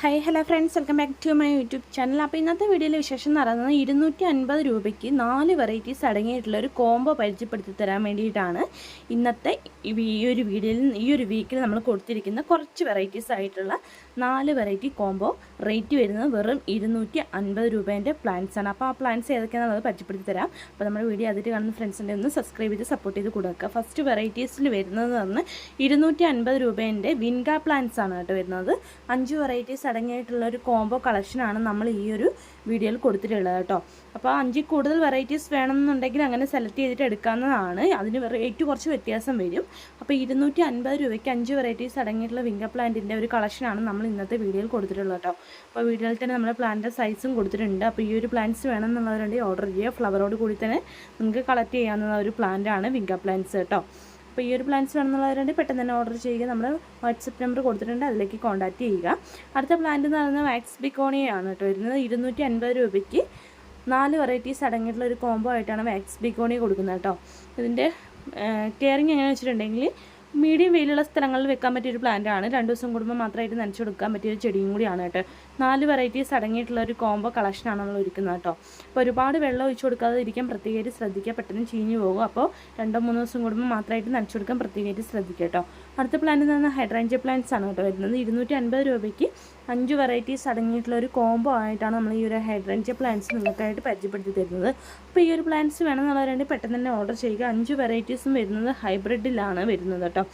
Hi hello friends welcome back to my YouTube channel അപ്പോൾ ഇന്നത്തെ വീഡിയോയിലെ വിശേഷം എന്ന് പറയുന്നത് ഇരുന്നൂറ്റി അൻപത് രൂപയ്ക്ക് നാല് വെറൈറ്റീസ് അടങ്ങിയിട്ടുള്ള ഒരു കോംബോ പരിചയപ്പെടുത്തി തരാൻ വേണ്ടിയിട്ടാണ് ഇന്നത്തെ ഈ ഒരു വീഡിയോയിൽ ഈ ഒരു വീക്കിൽ നമ്മൾ കൊടുത്തിരിക്കുന്ന കുറച്ച് വെറൈറ്റീസ് ആയിട്ടുള്ള നാല് വെറൈറ്റി കോംബോ റേറ്റ് വരുന്നത് വെറും ഇരുന്നൂറ്റി അൻപത് രൂപേന്റെ പ്ലാൻസാണ് അപ്പോൾ ആ പ്ലാൻസ് ഏതൊക്കെയാണെന്ന് അത് പരിചയപ്പെടുത്തി തരാം. അപ്പോൾ നമ്മുടെ വീഡിയോ അതിൽ കാണുന്ന ഫ്രണ്ട്സിന്റെ ഒന്ന് സബ്സ്ക്രൈബ് ചെയ്ത് സപ്പോർട്ട് ചെയ്ത് കൊടുക്കുക. ഫസ്റ്റ് വെറൈറ്റീസിൽ വരുന്നത് പറഞ്ഞ് ഇരുന്നൂറ്റി അൻപത് രൂപേന്റെ വിൻഗ പ്ലാൻസ് ആണ് കേട്ടോ വരുന്നത്. അഞ്ച് വെറൈറ്റീസ് അടങ്ങിയിട്ടുള്ള ഒരു കോംബോ കളക്ഷനാണ് നമ്മൾ ഈ ഒരു വീഡിയോയിൽ കൊടുത്തിട്ടുള്ളത് കേട്ടോ. അപ്പോൾ അഞ്ചിൽ കൂടുതൽ വെറൈറ്റീസ് വേണമെന്നുണ്ടെങ്കിൽ അങ്ങനെ സെലക്ട് ചെയ്തിട്ട് എടുക്കാവുന്നതാണ്. അതിന് റേറ്റ് കുറച്ച് വ്യത്യാസം വരും. അപ്പോൾ ഇരുന്നൂറ്റി അൻപത് രൂപയ്ക്ക് അഞ്ച് വെറൈറ്റീസ് അടങ്ങിയിട്ടുള്ള വിങ്ക പ്ലാന്റിന്റെ ഒരു കളക്ഷനാണ് നമ്മൾ ഇന്നത്തെ വീഡിയോയിൽ കൊടുത്തിട്ടുള്ളത് കേട്ടോ. അപ്പോൾ വീഡിയോയിൽ തന്നെ നമ്മൾ പ്ലാന്റിന്റെ സൈസും കൊടുത്തിട്ടുണ്ട്. അപ്പോൾ ഈ ഒരു പ്ലാന്റ്സ് വേണമെന്നുള്ളവരുണ്ടെങ്കിൽ ഓർഡർ ചെയ്യുക. ഫ്ലവറോട് കൂടി തന്നെ നിങ്ങൾക്ക് കളക്ട് ചെയ്യാവുന്ന ഒരു പ്ലാന്റാണ് വിങ്ക പ്ലാന്റ്സ് കേട്ടോ. അപ്പോൾ ഈ ഒരു പ്ലാൻസ് വേണമെന്നുള്ളവരുണ്ട് പെട്ടെന്ന് തന്നെ ഓർഡർ ചെയ്യുക. നമ്മൾ വാട്സപ്പ് നമ്പർ കൊടുത്തിട്ടുണ്ട് അതിലേക്ക് കോൺടാക്റ്റ് ചെയ്യുക. അടുത്ത പ്ലാന്റ് എന്ന് പറയുന്നത് വാക്സ് ബിക്കോണിയാണ് കേട്ടോ വരുന്നത്. ഇരുന്നൂറ്റി അൻപത് രൂപയ്ക്ക് നാല് വെറൈറ്റീസ് അടങ്ങിയിട്ടുള്ള ഒരു കോംബോ ആയിട്ടാണ് വാക്സ് ബിക്കോണി കൊടുക്കുന്നത് കേട്ടോ. ഇതിന്റെ കെയറിങ് എങ്ങനെ വെച്ചിട്ടുണ്ടെങ്കിൽ മീഡിയം വെയിലുള്ള സ്ഥലങ്ങളിൽ വെക്കാൻ പറ്റിയ ഒരു പ്ലാന്റ് ആണ്. രണ്ട് ദിവസം കൂടുമ്പോൾ മാത്രമായിട്ട് നനച്ചു കൊടുക്കാൻ പറ്റിയ ഒരു ചെടിയും കൂടിയാണ് കേട്ടോ. നാല് വെറൈറ്റീസ് അടങ്ങിയിട്ടുള്ള ഒരു കോംബോ കളക്ഷനാണ് നമ്മൾ ഒരുക്കുന്നത് കേട്ടോ. അപ്പോൾ ഒരുപാട് വെള്ളം ഒഴിച്ചു കൊടുക്കാതെ ഇരിക്കാൻ പ്രത്യേകമായിട്ട് ശ്രദ്ധിക്കുക. പെട്ടെന്ന് ചീഞ്ഞു പോകും. അപ്പോൾ രണ്ടോ മൂന്നോ ദിവസം കൂടുമ്പോൾ മാത്രമായിട്ട് നനച്ചു കൊടുക്കാൻ പ്രത്യേകമായിട്ട് ശ്രദ്ധിക്കുക കേട്ടോ. അടുത്ത പ്ലാന്റ് എന്ന് പറഞ്ഞാൽ ഹൈഡ്രാഞ്ച് പ്ലാന്റ്സ് ആണ് കേട്ടോ വരുന്നത്. ഇരുന്നൂറ്റി രൂപയ്ക്ക് അഞ്ച് വെറൈറ്റീസ് അടങ്ങിയിട്ടുള്ള ഒരു കോംബോ ആയിട്ടാണ് നമ്മൾ ഈ ഒരു ഹൈഡ്രാഞ്ച് പ്ലാന്റ്സ് നിങ്ങൾക്കായിട്ട് പരിചയപ്പെടുത്തി തരുന്നത്. അപ്പോൾ ഈ ഒരു പ്ലാന്റ്സ് വേണമെന്നുള്ളവരുണ്ടെങ്കിൽ പെട്ടെന്ന് തന്നെ ഓർഡർ ചെയ്യുക. അഞ്ച് വെറൈറ്റീസും വരുന്നത് ഹൈബ്രിഡിലാണ് വരുന്നത് കേട്ടോ.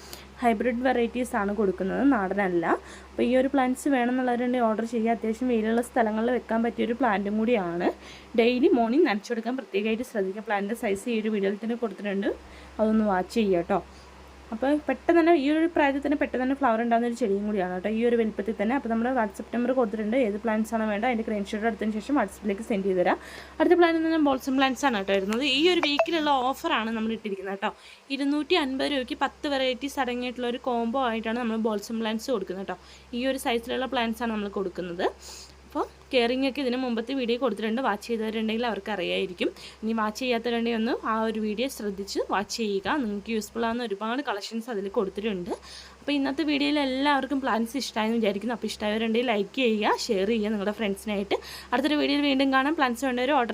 ഹൈബ്രിഡ് വെറൈറ്റീസ് ആണ് കൊടുക്കുന്നത് നാടനല്ല. അപ്പോൾ ഈ ഒരു പ്ലാന്റ്സ് വേണമെന്നുള്ളവരുണ്ടെങ്കിൽ ഓർഡർ ചെയ്യുക. അത്യാവശ്യം വെയിലുള്ള സ്ഥലങ്ങളിൽ വെക്കാൻ പറ്റിയ ഒരു പ്ലാന്റും കൂടിയാണ്. ഡെയിലി മോർണിംഗ് നനച്ചു കൊടുക്കാൻ പ്രത്യേകമായിട്ട് ശ്രദ്ധിക്കുക. പ്ലാന്റിന്റെ സൈസ് ഈ ഒരു വീഡിയോയിൽ തന്നെ കൊടുത്തിട്ടുണ്ട്. അതൊന്ന് വാച്ച് ചെയ്യുക കേട്ടോ. അപ്പോൾ പെട്ടെന്ന് തന്നെ ഈ ഒരു പ്രായത്തിൽ തന്നെ പെട്ടെന്ന് തന്നെ ഫ്ലവർ ഉണ്ടാകുന്ന ഒരു ചെടിയും കൂടിയാണ് കേട്ടോ. ഈ ഒരു വലിപ്പത്തിൽ തന്നെ. അപ്പോൾ നമ്മൾ വാട്സപ്പ് നമ്പർ കൊടുത്തിട്ടുണ്ട്. ഏത് പ്ലാന്റ്സ് ആണ് വേണ്ട അതിന്റെ സ്ക്രീൻഷോട്ട് എടുത്തതിന് ശേഷം വാട്സപ്പിലേക്ക് സെൻഡ് ചെയ്ത് തരാം. അടുത്ത പ്ലാൻ എന്ന് പറഞ്ഞാൽ ബോൾസം പ്ലാന്റ്സ് ആണ് കേട്ടോ വരുന്നത്. ഈ ഒരു വീക്കിലുള്ള ഓഫറാണ് നമ്മൾ ഇട്ടിരിക്കുന്നത് കേട്ടോ. ഇരുന്നൂറ്റി അൻപത് രൂപയ്ക്ക് പത്ത് വെറൈറ്റീസ് അടങ്ങിയിട്ടുള്ള ഒരു കോംബോ ആയിട്ടാണ് നമ്മൾ ബോൾസം പ്ലാന്റ്സ് കൊടുക്കുന്നത് കേട്ടോ. ഈ ഒരു സൈസിലുള്ള പ്ലാന്റ്സ് ആണ് നമ്മൾ കൊടുക്കുന്നത്. കെയറിംഗ് ഒക്കെ ഇതിന് മുമ്പത്തെ വീഡിയോ കൊടുത്തിട്ടുണ്ട്. വാച്ച് ചെയ്തവരുണ്ടെങ്കിൽ അവർക്ക് അറിയായിരിക്കും ഇനി വാച്ച് ചെയ്യാത്തവരുണ്ടെങ്കിൽ ഒന്ന് ആ ഒരു വീഡിയോ ശ്രദ്ധിച്ച് വാച്ച് ചെയ്യുക. നിങ്ങൾക്ക് യൂസ്ഫുൾ ആവുന്ന ഒരുപാട് കളക്ഷൻസ് അതിൽ കൊടുത്തിട്ടുണ്ട്. അപ്പോൾ ഇന്നത്തെ വീഡിയോയിൽ എല്ലാവർക്കും പ്ലാൻസ് ഇഷ്ടമായെന്ന് വിചാരിക്കുന്നു. അപ്പോൾ ഇഷ്ടമായവരുണ്ടെങ്കിൽ ലൈക്ക് ചെയ്യുക ഷെയർ ചെയ്യുക നിങ്ങളുടെ ഫ്രണ്ട്സിനായിട്ട് അടുത്തൊരു വീഡിയോയിൽ വീണ്ടും കാണാം. പ്ലാൻസ് വേണ്ടവർ ഓർഡർ